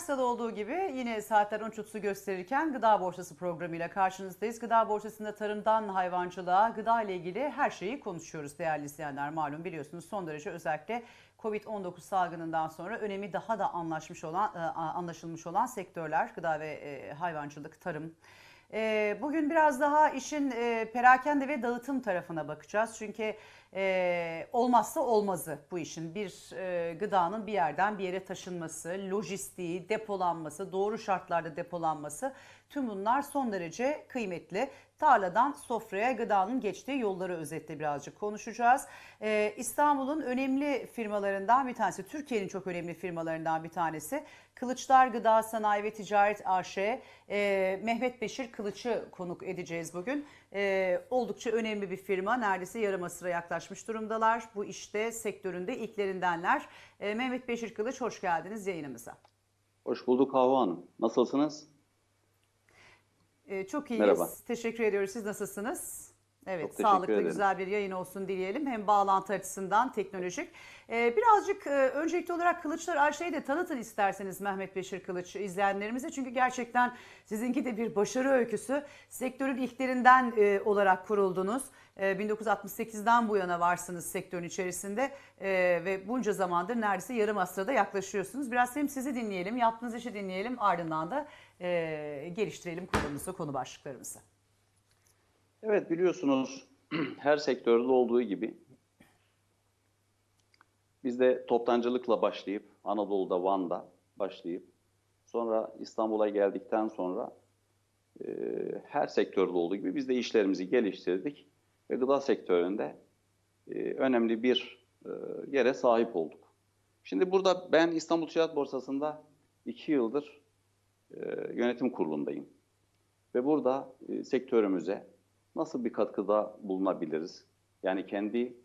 salı olduğu gibi yine saatler 13.30'u gösterirken Gıda Borsası programıyla karşınızdayız. Gıda Borsası'nda tarımdan hayvancılığa, gıda ile ilgili her şeyi konuşuyoruz değerli izleyenler. Malum biliyorsunuz son derece özellikle Covid-19 salgınından sonra önemi daha da anlaşmış olan, e, anlaşılmış olan sektörler gıda ve e, hayvancılık, tarım. E, Bugün biraz daha işin e, perakende ve dağıtım tarafına bakacağız. Çünkü e, olmazsa olmazı bu işin. Bir e, gıdanın bir yerden bir yere taşınması, lojistiği, depolanması, doğru şartlarda depolanması tüm bunlar son derece kıymetli. Tarladan sofraya gıdanın geçtiği yolları özetle birazcık konuşacağız. E, İstanbul'un önemli firmalarından bir tanesi, Türkiye'nin çok önemli firmalarından bir tanesi. Kılıçlar Gıda Sanayi ve Ticaret AŞ, e, Mehmet Beşir Kılıç'ı konuk edeceğiz bugün. E, oldukça önemli bir firma, neredeyse yarım asıra yaklaşmış durumdalar. Bu işte sektöründe ilklerindenler. E, Mehmet Beşir Kılıç hoş geldiniz yayınımıza. Hoş bulduk Havva Hanım. Nasılsınız? E, çok iyiyiz. Merhaba. Teşekkür ediyoruz. Siz nasılsınız? Evet, Çok sağlıklı ederim. güzel bir yayın olsun dileyelim. Hem bağlantı açısından teknolojik. Ee, birazcık e, öncelikli olarak Kılıçlar Ayşe'yi de tanıtın isterseniz Mehmet Beşir Kılıç izleyenlerimize. Çünkü gerçekten sizinki de bir başarı öyküsü. Sektörün ilklerinden e, olarak kuruldunuz. E, 1968'den bu yana varsınız sektörün içerisinde E, ve bunca zamandır neredeyse yarım asırda yaklaşıyorsunuz. Biraz hem sizi dinleyelim, yaptığınız işi dinleyelim ardından da e, geliştirelim konumuzu, konu başlıklarımızı. Evet biliyorsunuz her sektörde olduğu gibi biz de toptancılıkla başlayıp Anadolu'da Van'da başlayıp sonra İstanbul'a geldikten sonra e, her sektörde olduğu gibi biz de işlerimizi geliştirdik ve gıda sektöründe e, önemli bir e, yere sahip olduk. Şimdi burada ben İstanbul Ticaret Borsası'nda iki yıldır e, yönetim kurulundayım. Ve burada sektörümüze nasıl bir katkıda bulunabiliriz? Yani kendi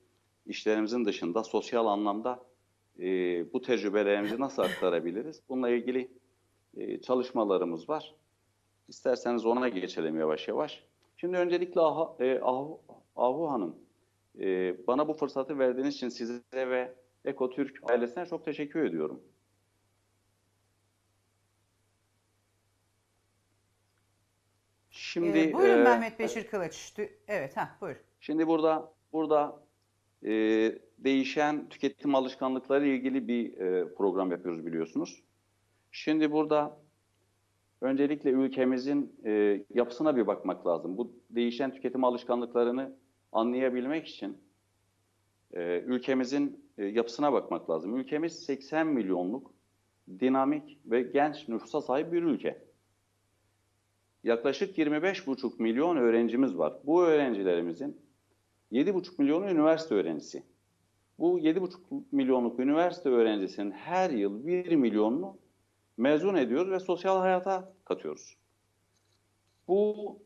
işlerimizin dışında sosyal anlamda bu tecrübelerimizi nasıl aktarabiliriz? Bununla ilgili çalışmalarımız var. İsterseniz ona geçelim yavaş yavaş. Şimdi öncelikle Ahu, Ahu Hanım, e, bana bu fırsatı verdiğiniz için size ve Ekotürk ailesine çok teşekkür ediyorum. Şimdi Ee, buyurun e, Mehmet Beşir Kılıç. Evet, ha buyur. Şimdi burada burada e, değişen tüketim alışkanlıkları ilgili bir e, program yapıyoruz biliyorsunuz. Şimdi burada öncelikle ülkemizin e, yapısına bir bakmak lazım. Bu değişen tüketim alışkanlıklarını anlayabilmek için e, ülkemizin e, yapısına bakmak lazım. Ülkemiz 80 milyonluk dinamik ve genç nüfusa sahip bir ülke. Yaklaşık 25,5 milyon öğrencimiz var. Bu öğrencilerimizin 7,5 milyonu üniversite öğrencisi. Bu 7,5 milyonluk üniversite öğrencisinin her yıl 1 milyonunu mezun ediyoruz ve sosyal hayata katıyoruz. Bu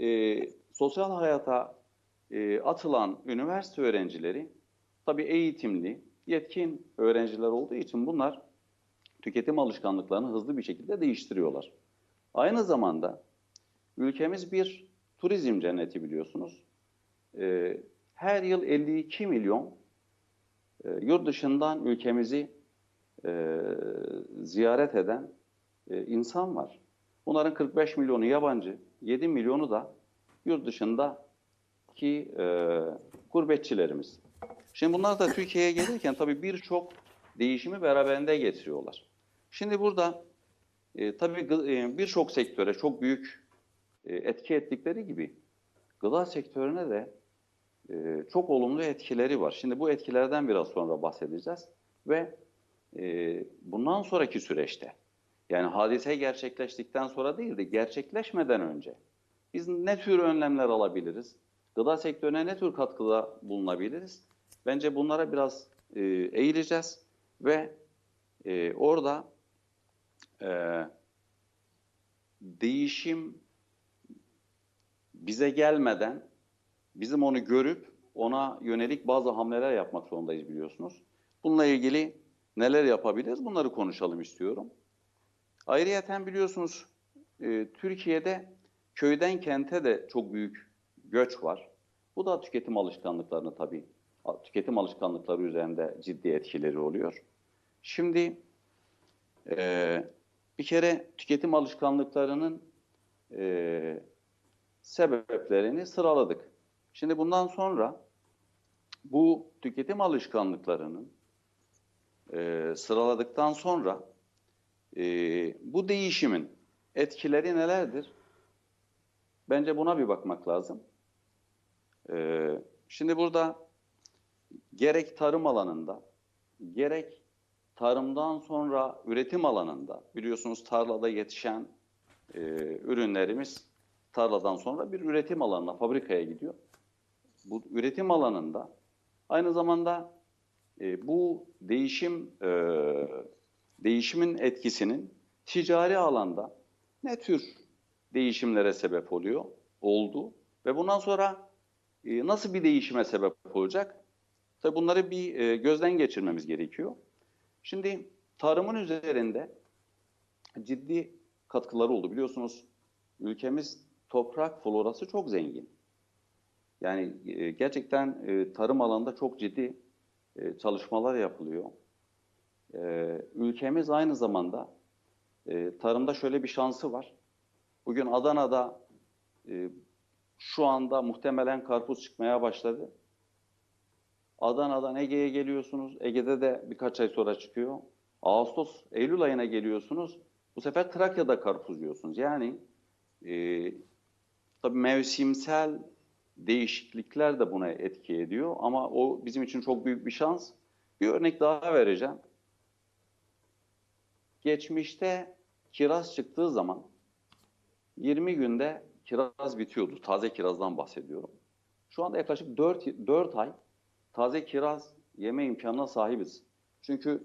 e, sosyal hayata e, atılan üniversite öğrencileri tabii eğitimli, yetkin öğrenciler olduğu için bunlar tüketim alışkanlıklarını hızlı bir şekilde değiştiriyorlar. Aynı zamanda ülkemiz bir turizm cenneti biliyorsunuz. Ee, her yıl 52 milyon e, yurt dışından ülkemizi e, ziyaret eden e, insan var. Bunların 45 milyonu yabancı, 7 milyonu da yurt dışındaki e, gurbetçilerimiz. Şimdi bunlar da Türkiye'ye gelirken tabii birçok değişimi beraberinde getiriyorlar. Şimdi burada e, tabii e, birçok sektöre çok büyük e, etki ettikleri gibi gıda sektörüne de e, çok olumlu etkileri var. Şimdi bu etkilerden biraz sonra bahsedeceğiz ve e, bundan sonraki süreçte yani hadise gerçekleştikten sonra değil de gerçekleşmeden önce biz ne tür önlemler alabiliriz? Gıda sektörüne ne tür katkıda bulunabiliriz? Bence bunlara biraz e, eğileceğiz ve e, orada e, değişim bize gelmeden bizim onu görüp ona yönelik bazı hamleler yapmak zorundayız biliyorsunuz. Bununla ilgili neler yapabiliriz bunları konuşalım istiyorum. Ayrıyeten biliyorsunuz e, Türkiye'de köyden kente de çok büyük göç var. Bu da tüketim alışkanlıklarını tabii, tüketim alışkanlıkları üzerinde ciddi etkileri oluyor. Şimdi Ee, bir kere tüketim alışkanlıklarının e, sebeplerini sıraladık. Şimdi bundan sonra bu tüketim alışkanlıklarının e, sıraladıktan sonra e, bu değişimin etkileri nelerdir? Bence buna bir bakmak lazım. E, şimdi burada gerek tarım alanında, gerek tarımdan sonra üretim alanında, biliyorsunuz tarlada yetişen e, ürünlerimiz tarladan sonra bir üretim alanına, fabrikaya gidiyor. Bu üretim alanında aynı zamanda e, bu değişim e, değişimin etkisinin ticari alanda ne tür değişimlere sebep oluyor, oldu ve bundan sonra e, nasıl bir değişime sebep olacak? Tabii bunları bir e, gözden geçirmemiz gerekiyor. Şimdi tarımın üzerinde ciddi katkıları oldu. Biliyorsunuz ülkemiz toprak florası çok zengin. Yani e, gerçekten e, tarım alanında çok ciddi çalışmalar yapılıyor. Ülkemiz aynı zamanda tarımda şöyle bir şansı var. Bugün Adana'da şu anda muhtemelen karpuz çıkmaya başladı. Adana'dan Ege'ye geliyorsunuz. Ege'de de birkaç ay sonra çıkıyor. Ağustos, Eylül ayına geliyorsunuz. Bu sefer Trakya'da karpuz yiyorsunuz. Yani e, tabii mevsimsel değişiklikler de buna etki ediyor. Ama o bizim için çok büyük bir şans. Bir örnek daha vereceğim. Geçmişte kiraz çıktığı zaman 20 günde kiraz bitiyordu. Taze kirazdan bahsediyorum. Şu anda yaklaşık 4, 4 ay taze kiraz yeme imkanına sahibiz. Çünkü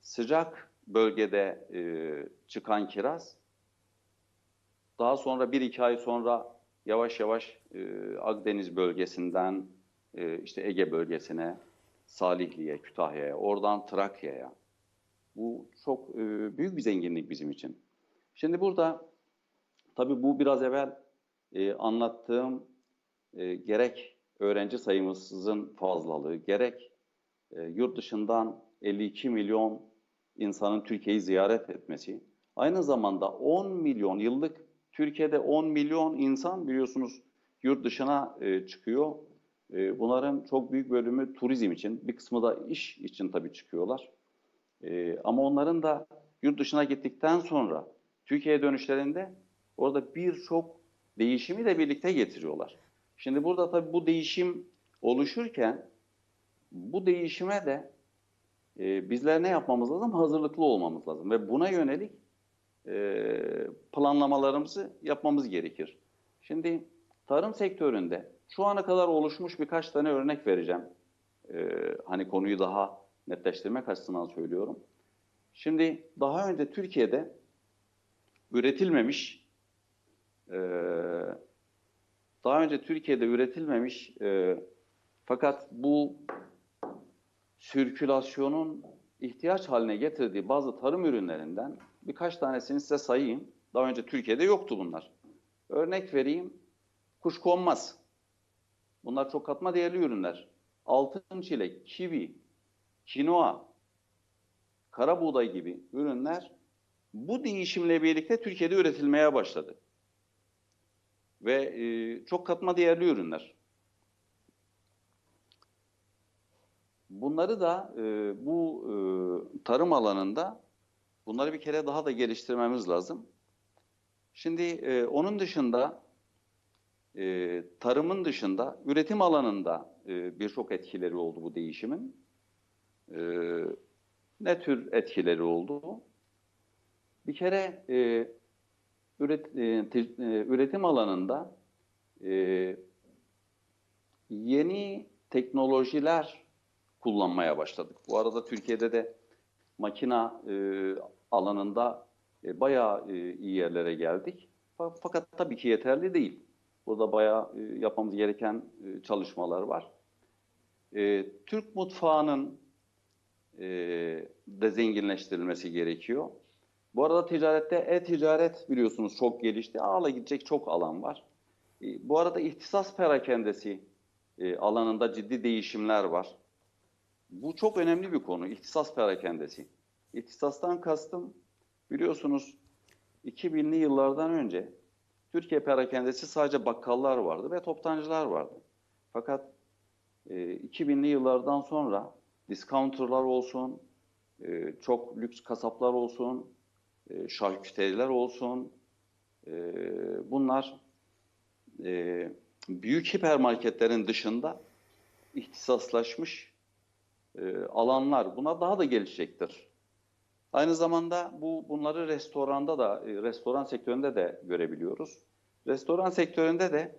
sıcak bölgede e, çıkan kiraz daha sonra 1-2 ay sonra yavaş yavaş e, Akdeniz bölgesinden e, işte Ege bölgesine, Salihli'ye, Kütahya'ya, oradan Trakya'ya. Bu çok e, büyük bir zenginlik bizim için. Şimdi burada tabii bu biraz evvel e, anlattığım e, gerek öğrenci sayımızın fazlalığı, gerek e, yurt dışından 52 milyon insanın Türkiye'yi ziyaret etmesi, aynı zamanda 10 milyon yıllık Türkiye'de 10 milyon insan biliyorsunuz yurt dışına e, çıkıyor. E, bunların çok büyük bölümü turizm için, bir kısmı da iş için tabii çıkıyorlar. E, ama onların da yurt dışına gittikten sonra Türkiye'ye dönüşlerinde orada birçok değişimi de birlikte getiriyorlar. Şimdi burada tabii bu değişim oluşurken bu değişime de e, bizler ne yapmamız lazım? Hazırlıklı olmamız lazım ve buna yönelik e, planlamalarımızı yapmamız gerekir. Şimdi tarım sektöründe şu ana kadar oluşmuş birkaç tane örnek vereceğim. E, hani konuyu daha netleştirmek açısından söylüyorum. Şimdi daha önce Türkiye'de üretilmemiş e, daha önce Türkiye'de üretilmemiş e, fakat bu sirkülasyonun ihtiyaç haline getirdiği bazı tarım ürünlerinden birkaç tanesini size sayayım. Daha önce Türkiye'de yoktu bunlar. Örnek vereyim. Kuşkonmaz. Bunlar çok katma değerli ürünler. Altın çilek, kivi, kinoa, kara buğday gibi ürünler bu değişimle birlikte Türkiye'de üretilmeye başladı. Ve e, çok katma değerli ürünler. Bunları da e, bu e, tarım alanında bunları bir kere daha da geliştirmemiz lazım. Şimdi e, onun dışında e, tarımın dışında üretim alanında e, birçok etkileri oldu bu değişimin. E, ne tür etkileri oldu? Bir kere e, üret, e, te, e, üretim alanında e, yeni teknolojiler kullanmaya başladık. Bu arada Türkiye'de de makina e, alanında e, bayağı e, iyi yerlere geldik. Fakat tabii ki yeterli değil. Burada bayağı e, yapmamız gereken e, çalışmalar var. E, Türk mutfağının e, de zenginleştirilmesi gerekiyor. Bu arada ticarette e-ticaret biliyorsunuz çok gelişti. Ağla gidecek çok alan var. E, bu arada ihtisas perakendesi e, alanında ciddi değişimler var. Bu çok önemli bir konu. İhtisas perakendesi. İhtisastan kastım biliyorsunuz 2000'li yıllardan önce Türkiye perakendesi sadece bakkallar vardı ve toptancılar vardı. Fakat e, 2000'li yıllardan sonra discounterlar olsun, e, çok lüks kasaplar olsun, e, şarküteriler olsun, e, bunlar e, büyük hipermarketlerin dışında ihtisaslaşmış e, alanlar. Buna daha da gelişecektir. Aynı zamanda bu bunları restoranda da e, restoran sektöründe de görebiliyoruz. Restoran sektöründe de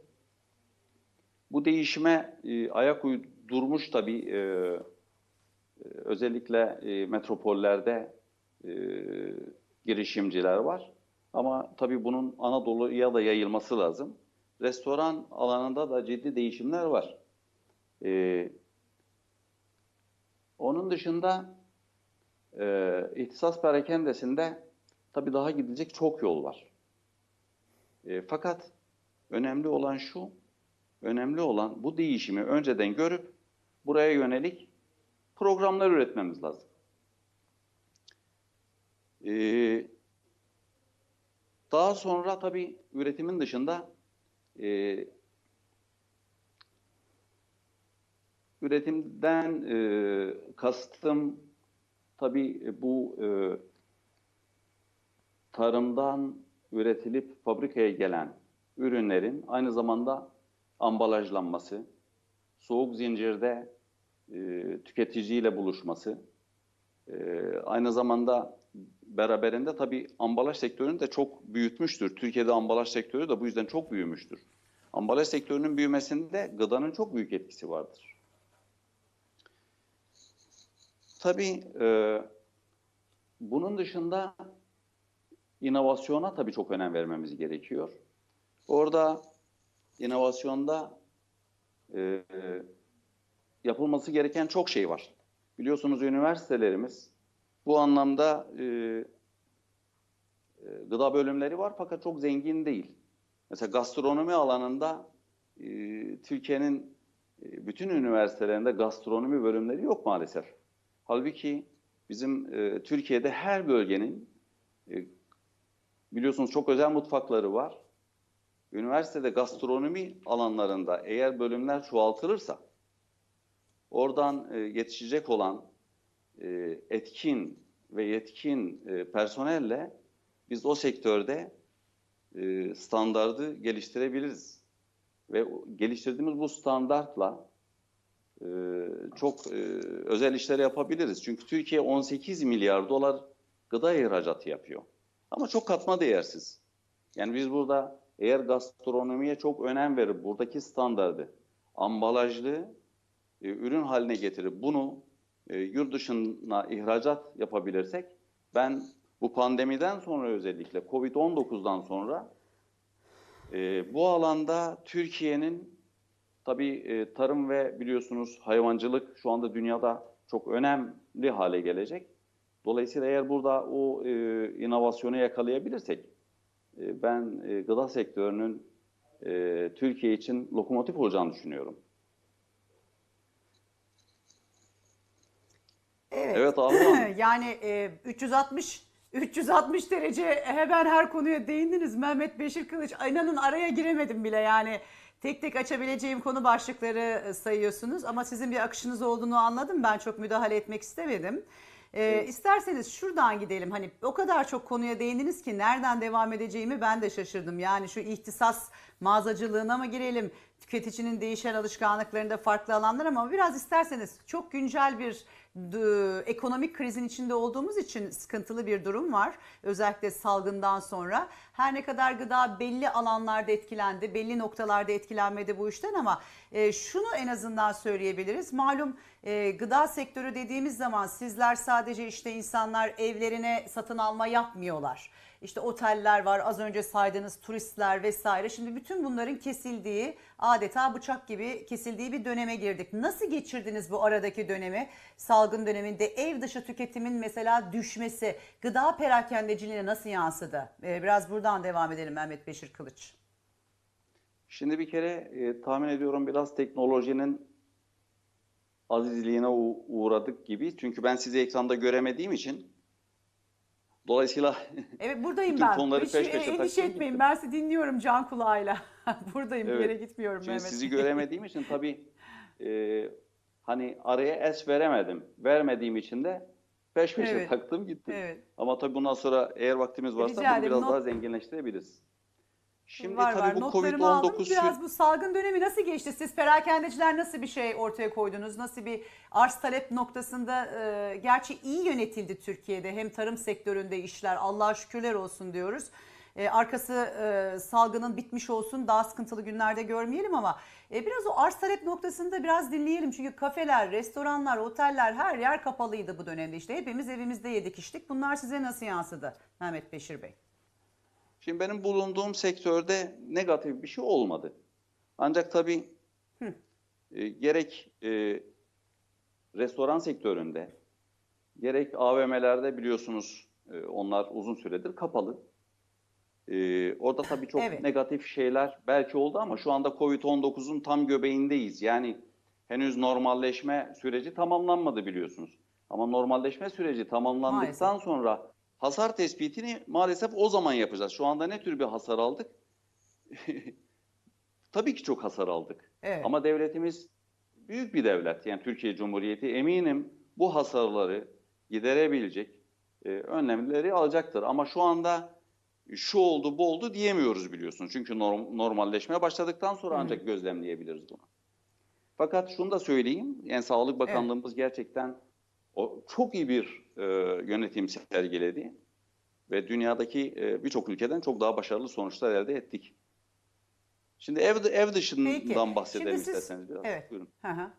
bu değişime e, ayak uydurmuş tabii e, e, özellikle e, metropollerde e, girişimciler var. Ama tabii bunun Anadolu'ya da yayılması lazım. Restoran alanında da ciddi değişimler var. E, onun dışında e, ihtisas perakendesinde tabii daha gidecek çok yol var. E, fakat önemli olan şu, önemli olan bu değişimi önceden görüp buraya yönelik programlar üretmemiz lazım. E, daha sonra tabii üretimin dışında e, üretimden e, kastım tabii bu e, tarımdan üretilip fabrikaya gelen ürünlerin aynı zamanda ambalajlanması, soğuk zincirde e, tüketiciyle buluşması, e, aynı zamanda beraberinde tabii ambalaj sektörünü de çok büyütmüştür. Türkiye'de ambalaj sektörü de bu yüzden çok büyümüştür. Ambalaj sektörünün büyümesinde gıdanın çok büyük etkisi vardır. Tabii e, bunun dışında inovasyona tabii çok önem vermemiz gerekiyor. Orada inovasyonda e, yapılması gereken çok şey var. Biliyorsunuz üniversitelerimiz bu anlamda e, e, gıda bölümleri var fakat çok zengin değil. Mesela gastronomi alanında e, Türkiye'nin e, bütün üniversitelerinde gastronomi bölümleri yok maalesef. Halbuki bizim e, Türkiye'de her bölgenin e, biliyorsunuz çok özel mutfakları var. Üniversitede gastronomi alanlarında eğer bölümler çoğaltılırsa oradan e, yetişecek olan e, etkin ve yetkin e, personelle biz o sektörde e, standardı geliştirebiliriz. Ve geliştirdiğimiz bu standartla e, çok özel işler yapabiliriz. Çünkü Türkiye 18 milyar dolar gıda ihracatı yapıyor. Ama çok katma değersiz. Yani biz burada eğer gastronomiye çok önem verip buradaki standardı ambalajlı ürün haline getirip bunu e, yurt dışına ihracat yapabilirsek ben bu pandemiden sonra özellikle Covid-19'dan sonra e, bu alanda Türkiye'nin tabii e, tarım ve biliyorsunuz hayvancılık şu anda dünyada çok önemli hale gelecek. Dolayısıyla eğer burada o e, inovasyonu yakalayabilirsek e, ben e, gıda sektörünün e, Türkiye için lokomotif olacağını düşünüyorum. Evet. Evet Hanım. yani e, 360 360 derece hemen her konuya değindiniz Mehmet Beşir Kılıç. İnanın araya giremedim bile yani. Tek tek açabileceğim konu başlıkları e, sayıyorsunuz ama sizin bir akışınız olduğunu anladım. Ben çok müdahale etmek istemedim. E, İsterseniz şuradan gidelim. Hani o kadar çok konuya değindiniz ki nereden devam edeceğimi ben de şaşırdım. Yani şu ihtisas mağazacılığına mı girelim? Tüketicinin değişen alışkanlıklarında farklı alanlar ama biraz isterseniz çok güncel bir ekonomik krizin içinde olduğumuz için sıkıntılı bir durum var. Özellikle salgından sonra. Her ne kadar gıda belli alanlarda etkilendi, belli noktalarda etkilenmedi bu işten ama e, şunu en azından söyleyebiliriz. Malum e, gıda sektörü dediğimiz zaman sizler sadece işte insanlar evlerine satın alma yapmıyorlar. İşte oteller var, az önce saydığınız turistler vesaire. Şimdi bütün bunların kesildiği, adeta bıçak gibi kesildiği bir döneme girdik. Nasıl geçirdiniz bu aradaki dönemi? Salgın döneminde ev dışı tüketimin mesela düşmesi, gıda perakendeciliğine nasıl yansıdı? Ee, biraz buradan devam edelim Mehmet Beşir Kılıç. Şimdi bir kere e, tahmin ediyorum biraz teknolojinin azizliğine uğradık gibi. Çünkü ben sizi ekranda göremediğim için Dolayısıyla Evet buradayım Bütün ben. konuları Hiç peş peşe endişe etmeyin. gittim. Ben sizi dinliyorum can kulağıyla. buradayım bir Evet. yere gitmiyorum Şimdi Mehmet. sizi göremediğim için tabii e, hani araya es veremedim. Vermediğim için de peş peşe Evet. taktım gittim. Evet. Ama tabii bundan sonra eğer vaktimiz varsa Rica bunu ederim. biraz Not- daha zenginleştirebiliriz. Şimdi var tabii var. bu Notlarımı aldım. Covid-19 Biraz bu salgın dönemi nasıl geçti? Siz perakendeciler nasıl bir şey ortaya koydunuz? Nasıl bir arz talep noktasında e, gerçi iyi yönetildi Türkiye'de. Hem tarım sektöründe işler Allah'a şükürler olsun diyoruz. E, arkası e, salgının bitmiş olsun daha sıkıntılı günlerde görmeyelim ama e, biraz o arz talep noktasında biraz dinleyelim. Çünkü kafeler, restoranlar, oteller her yer kapalıydı bu dönemde. İşte hepimiz evimizde yedik içtik. Bunlar size nasıl yansıdı Mehmet Beşir Bey? Şimdi benim bulunduğum sektörde negatif bir şey olmadı. Ancak tabii e, gerek e, restoran sektöründe gerek AVM'lerde biliyorsunuz e, onlar uzun süredir kapalı. E, orada tabii çok Evet. negatif şeyler belki oldu ama şu anda Covid-19'un tam göbeğindeyiz. Yani henüz normalleşme süreci tamamlanmadı biliyorsunuz. Ama normalleşme süreci tamamlandıktan Maalesef. sonra hasar tespitini maalesef o zaman yapacağız. Şu anda ne tür bir hasar aldık? Tabii ki çok hasar aldık. Evet. Ama devletimiz büyük bir devlet. Yani Türkiye Cumhuriyeti eminim bu hasarları giderebilecek e, önlemleri alacaktır. Ama şu anda şu oldu bu oldu diyemiyoruz biliyorsunuz. Çünkü norm- normalleşmeye başladıktan sonra Hı hı. ancak gözlemleyebiliriz bunu. Fakat şunu da söyleyeyim. Yani Sağlık Bakanlığımız gerçekten o çok iyi bir e, yönetim sergiledi. Ve dünyadaki e, birçok ülkeden çok daha başarılı sonuçlar elde ettik. Şimdi ev, ev dışından Peki. bahsedelim siz- isterseniz biraz. Evet. Buyurun. Hı hı.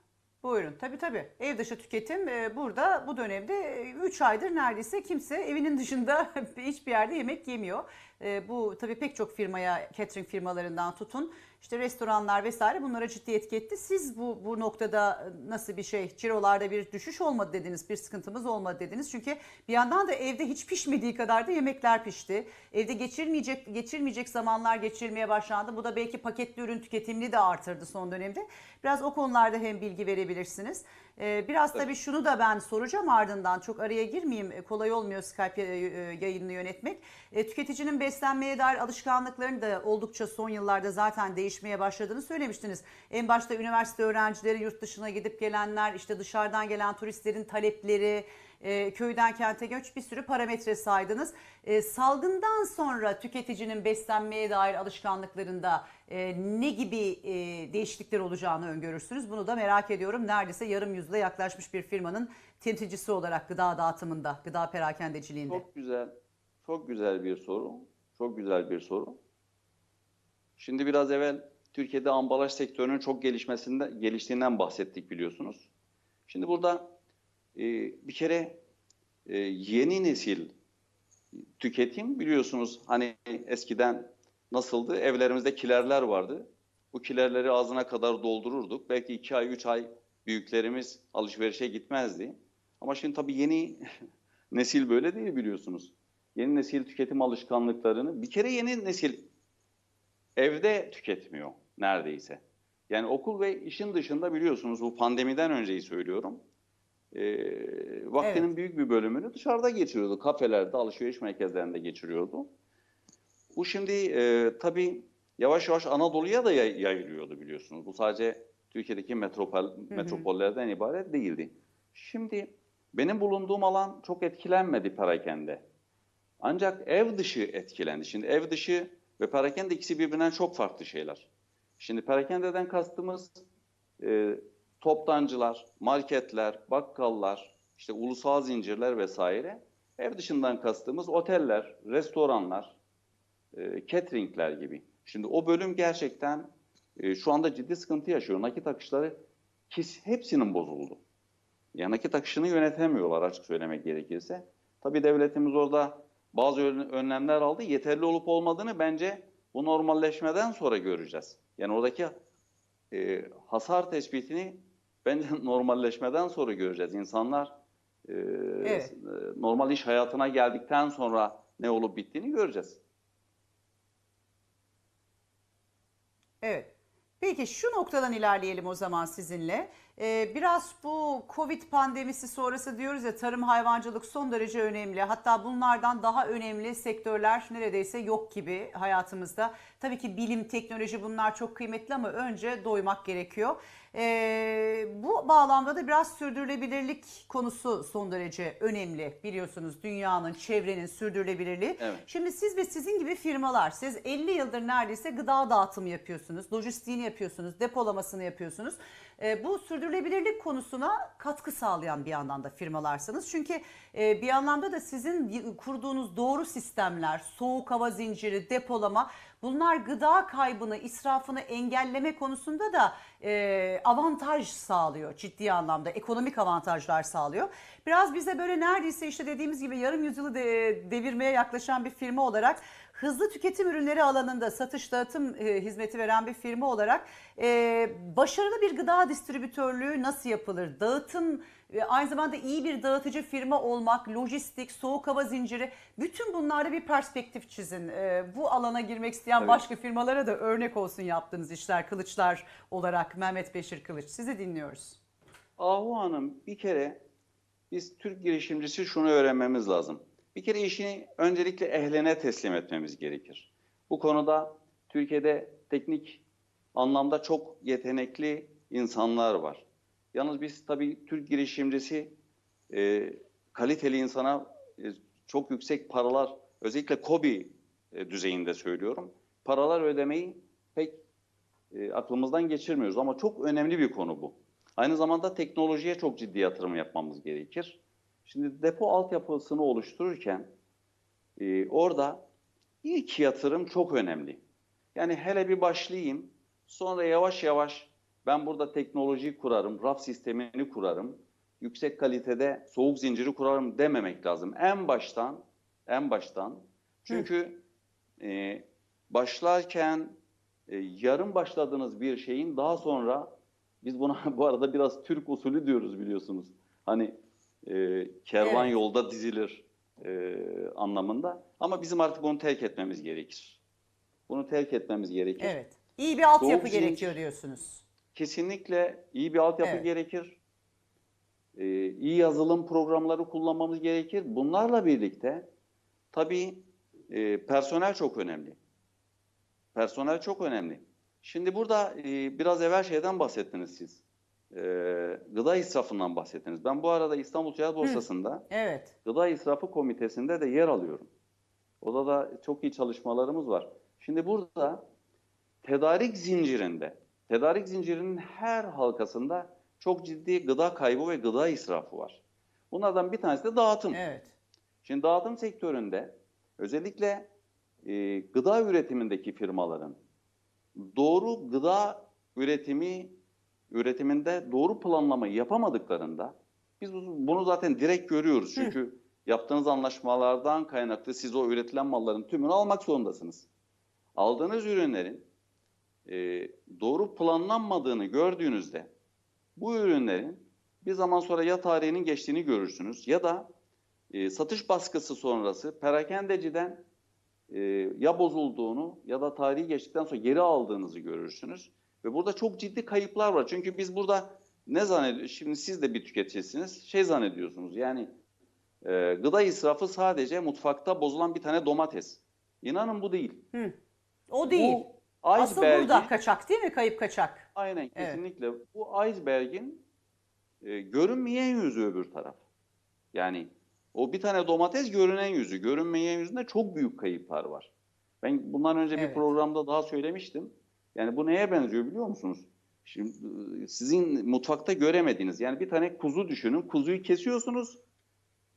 Buyurun. Tabii tabii. Ev dışı tüketim e, burada bu dönemde 3 aydır neredeyse kimse evinin dışında hiçbir yerde yemek yemiyor. E, Bu tabii pek çok firmaya, catering firmalarından tutun, işte restoranlar vesaire bunlara ciddi etki etti. Siz bu bu noktada nasıl bir şey, cirolarda bir düşüş olmadı dediniz, bir sıkıntımız olmadı dediniz. Çünkü bir yandan da evde hiç pişmediği kadar da yemekler pişti. Evde geçirmeyecek geçirmeyecek zamanlar geçirilmeye başlandı. Bu da belki paketli ürün tüketimini de artırdı son dönemde. Biraz o konularda hem bilgi verebilirsiniz. Ee, Biraz tabii şunu da ben soracağım ardından çok araya girmeyeyim. E, Kolay olmuyor Skype e, e, yayınını yönetmek. Tüketicinin beslenmeye dair alışkanlıklarını da oldukça son yıllarda zaten değişmeye başladığını söylemiştiniz. En başta üniversite öğrencileri, yurt dışına gidip gelenler, işte dışarıdan gelen turistlerin talepleri, e, köyden kente göç bir sürü parametre saydınız. E, salgından sonra tüketicinin beslenmeye dair alışkanlıklarında e, ne gibi e, değişiklikler olacağını öngörürsünüz? Bunu da merak ediyorum. Neredeyse yarım yüzde yaklaşmış bir firmanın temsilcisi olarak gıda dağıtımında, gıda perakendeciliğinde. Çok güzel, çok güzel bir soru. Çok güzel bir soru. Şimdi biraz evvel Türkiye'de ambalaj sektörünün çok gelişmesinde geliştiğinden bahsettik biliyorsunuz. Şimdi burada e, bir kere e, yeni nesil tüketim biliyorsunuz hani eskiden nasıldı? Evlerimizde kilerler vardı. Bu kilerleri ağzına kadar doldururduk. Belki iki ay, üç ay büyüklerimiz alışverişe gitmezdi. Ama şimdi tabii yeni nesil böyle değil biliyorsunuz. Yeni nesil tüketim alışkanlıklarını bir kere yeni nesil evde tüketmiyor neredeyse. Yani okul ve işin dışında biliyorsunuz bu pandemiden önceyi söylüyorum. Ee, vaktinin Evet. büyük bir bölümünü dışarıda geçiriyordu. Kafelerde, alışveriş merkezlerinde geçiriyordu. Bu şimdi e, tabii yavaş yavaş Anadolu'ya da yay- yayılıyordu biliyorsunuz. Bu sadece Türkiye'deki metropol, metropollerden ibaret değildi. Şimdi benim bulunduğum alan çok etkilenmedi perakende. Ancak ev dışı etkilendi. Şimdi ev dışı ve perakende ikisi birbirinden çok farklı şeyler. Şimdi perakendeden kastımız e, toptancılar, marketler, bakkallar, işte ulusal zincirler vesaire. Ev dışından kastımız oteller, restoranlar, e, cateringler gibi. Şimdi o bölüm gerçekten e, şu anda ciddi sıkıntı yaşıyor. Nakit akışları hepsinin bozuldu. Yani nakit akışını yönetemiyorlar açık söylemek gerekirse. Tabii devletimiz orada bazı ön- önlemler aldı. Yeterli olup olmadığını bence bu normalleşmeden sonra göreceğiz. Yani oradaki e, hasar tespitini bence normalleşmeden sonra göreceğiz. İnsanlar e, Evet. e, normal iş hayatına geldikten sonra ne olup bittiğini göreceğiz. Evet. Peki şu noktadan ilerleyelim o zaman sizinle. Ee, biraz bu Covid pandemisi sonrası diyoruz ya tarım hayvancılık son derece önemli. Hatta bunlardan daha önemli sektörler neredeyse yok gibi hayatımızda. Tabii ki bilim, teknoloji bunlar çok kıymetli ama önce doymak gerekiyor. Ee, bu bağlamda da biraz sürdürülebilirlik konusu son derece önemli. Biliyorsunuz dünyanın, çevrenin sürdürülebilirliği. Evet. Şimdi siz ve sizin gibi firmalar, siz 50 yıldır neredeyse gıda dağıtımı yapıyorsunuz, lojistiğini yapıyorsunuz, depolamasını yapıyorsunuz. Ee, bu sürdürülebilirlik konusuna katkı sağlayan bir yandan da firmalarsınız. Çünkü e, bir anlamda da sizin kurduğunuz doğru sistemler, soğuk hava zinciri, depolama bunlar gıda kaybını, israfını engelleme konusunda da e, avantaj sağlıyor ciddi anlamda. Ekonomik avantajlar sağlıyor. Biraz bize böyle neredeyse işte dediğimiz gibi yarım yüzyılı de- devirmeye yaklaşan bir firma olarak hızlı tüketim ürünleri alanında satış dağıtım e, hizmeti veren bir firma olarak e, başarılı bir gıda distribütörlüğü nasıl yapılır? Dağıtım e, aynı zamanda iyi bir dağıtıcı firma olmak, lojistik, soğuk hava zinciri bütün bunlarda bir perspektif çizin. E, bu alana girmek isteyen Tabii. başka firmalara da örnek olsun yaptığınız işler Kılıçlar olarak Mehmet Beşir Kılıç. Sizi dinliyoruz. Ahu Hanım bir kere biz Türk girişimcisi şunu öğrenmemiz lazım. Bir kere işini öncelikle ehline teslim etmemiz gerekir. Bu konuda Türkiye'de teknik anlamda çok yetenekli insanlar var. Yalnız biz tabii Türk girişimcisi e, kaliteli insana e, çok yüksek paralar özellikle KOBİ e, düzeyinde söylüyorum. Paralar ödemeyi pek e, aklımızdan geçirmiyoruz ama çok önemli bir konu bu. Aynı zamanda teknolojiye çok ciddi yatırım yapmamız gerekir. Şimdi depo altyapısını oluştururken e, orada ilk yatırım çok önemli. Yani hele bir başlayayım, sonra yavaş yavaş ben burada teknolojiyi kurarım, raf sistemini kurarım, yüksek kalitede soğuk zinciri kurarım dememek lazım. En baştan, en baştan. Çünkü e, başlarken e, yarım başladığınız bir şeyin daha sonra biz buna bu arada biraz Türk usulü diyoruz biliyorsunuz. Hani e, kervan Evet. yolda dizilir e, anlamında. Ama bizim artık bunu terk etmemiz gerekir. Bunu terk etmemiz gerekir. Evet. İyi bir altyapı zincir. gerekiyor diyorsunuz. Kesinlikle iyi bir altyapı Evet. gerekir. Ee, iyi yazılım programları kullanmamız gerekir. Bunlarla birlikte tabii e, personel çok önemli. Personel çok önemli. Şimdi burada e, biraz evvel şeyden bahsettiniz siz. E, gıda israfından bahsettiniz. Ben bu arada İstanbul Ticaret Borsası'nda Evet. Gıda İsrafı Komitesi'nde de yer alıyorum. Orada da çok iyi çalışmalarımız var. Şimdi burada tedarik zincirinde, tedarik zincirinin her halkasında çok ciddi gıda kaybı ve gıda israfı var. Bunlardan bir tanesi de dağıtım. Evet. Şimdi dağıtım sektöründe özellikle e, gıda üretimindeki firmaların doğru gıda üretimi üretiminde doğru planlamayı yapamadıklarında biz bu- bunu zaten direkt görüyoruz. Çünkü yaptığınız anlaşmalardan kaynaklı siz o üretilen malların tümünü almak zorundasınız. Aldığınız ürünlerin e, doğru planlanmadığını gördüğünüzde bu ürünlerin bir zaman sonra ya tarihinin geçtiğini görürsünüz ya da e, satış baskısı sonrası perakendeciden e, ya bozulduğunu ya da tarihi geçtikten sonra geri aldığınızı görürsünüz. Ve burada çok ciddi kayıplar var. Çünkü biz burada ne zannediyoruz? Şimdi siz de bir tüketicisiniz. Şey zannediyorsunuz yani e, gıda israfı sadece mutfakta bozulan bir tane domates. İnanın bu değil. O değil. Bu Asıl burada kaçak değil mi? Kayıp kaçak. Aynen Evet. kesinlikle. Bu iceberg'in e, görünmeyen yüzü öbür taraf. Yani o bir tane domates görünen yüzü. Görünmeyen yüzünde çok büyük kayıplar var. Ben bundan önce Evet. bir programda daha söylemiştim. Yani bu neye benziyor biliyor musunuz? Şimdi e, sizin mutfakta göremediğiniz yani bir tane kuzu düşünün. Kuzuyu kesiyorsunuz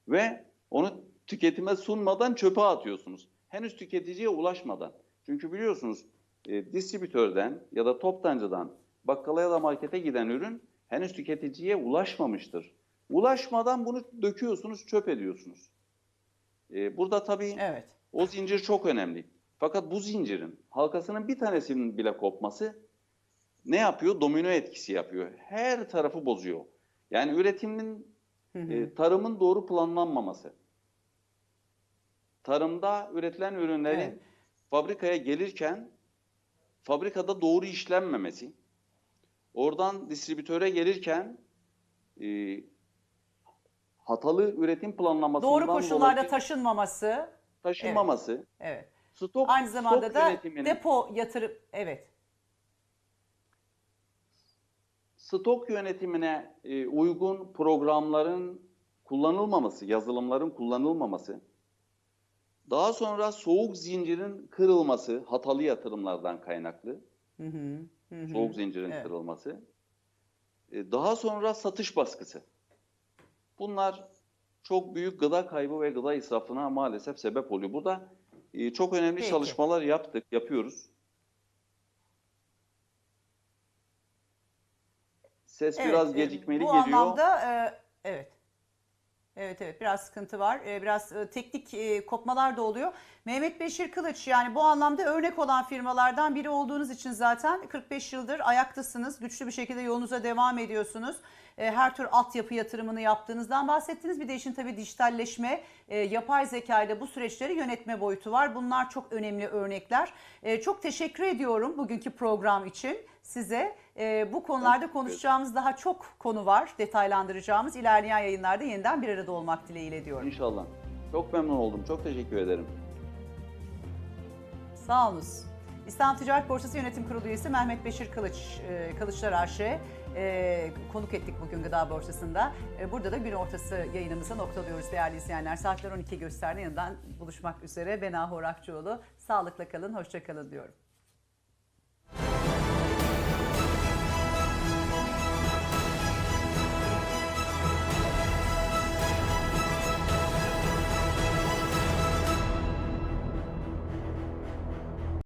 ve onu tüketime sunmadan çöpe atıyorsunuz. Henüz tüketiciye ulaşmadan. Çünkü biliyorsunuz e, distribütörden ya da toptancıdan bakkala ya da markete giden ürün henüz tüketiciye ulaşmamıştır. Ulaşmadan bunu döküyorsunuz, çöp ediyorsunuz. E, burada tabii Evet. o zincir çok önemli. Fakat bu zincirin halkasının bir tanesinin bile kopması ne yapıyor? Domino etkisi yapıyor. Her tarafı bozuyor. Yani üretimin, Hı hı. e, tarımın doğru planlanmaması. Tarımda üretilen ürünlerin Evet. fabrikaya gelirken fabrikada doğru işlenmemesi. Oradan distribütöre gelirken e, hatalı üretim planlamasından Doğru koşullarda dolayı taşınmaması. taşınmaması, Evet. Stok, Aynı zamanda stok da yönetiminin, depo yatırım evet. stok yönetimine e, uygun programların kullanılmaması, yazılımların kullanılmaması, daha sonra soğuk zincirin kırılması, hatalı yatırımlardan kaynaklı, Hı hı. Hı hı. soğuk zincirin Evet. kırılması, e, daha sonra satış baskısı. Bunlar çok büyük gıda kaybı ve gıda israfına maalesef sebep oluyor. Burada e, çok önemli Peki. çalışmalar yaptık, yapıyoruz. Ses Evet, biraz e, gecikmeli bu geliyor. anlamda e, evet. Evet evet biraz sıkıntı var. E, biraz e, teknik e, kopmalar da oluyor. Mehmet Beşir Kılıç yani bu anlamda örnek olan firmalardan biri olduğunuz için zaten 45 yıldır ayaktasınız. Güçlü bir şekilde yolunuza devam ediyorsunuz. E, her tür altyapı yatırımını yaptığınızdan bahsettiniz. Bir de işin tabii dijitalleşme, e, yapay zeka ile bu süreçleri yönetme boyutu var. Bunlar çok önemli örnekler. E, çok teşekkür ediyorum bugünkü program için size. E, bu konularda konuşacağımız daha çok konu var. Detaylandıracağımız. İlerleyen yayınlarda yeniden bir arada olmak dileğiyle diyorum. İnşallah. Çok memnun oldum. Çok teşekkür ederim. Sağ olunuz. İstanbul Ticaret Borsası Yönetim Kurulu üyesi Mehmet Beşir Kılıç, e, Kılıçlar AŞ e, konuk ettik bugün Gıda Borsası'nda. E, burada da gün ortası yayınımıza noktalıyoruz değerli izleyenler. Saatler 12 gösterdi. Yeniden buluşmak üzere. Ben Ahur Akçoğlu. Sağlıkla kalın, hoşça kalın diyorum.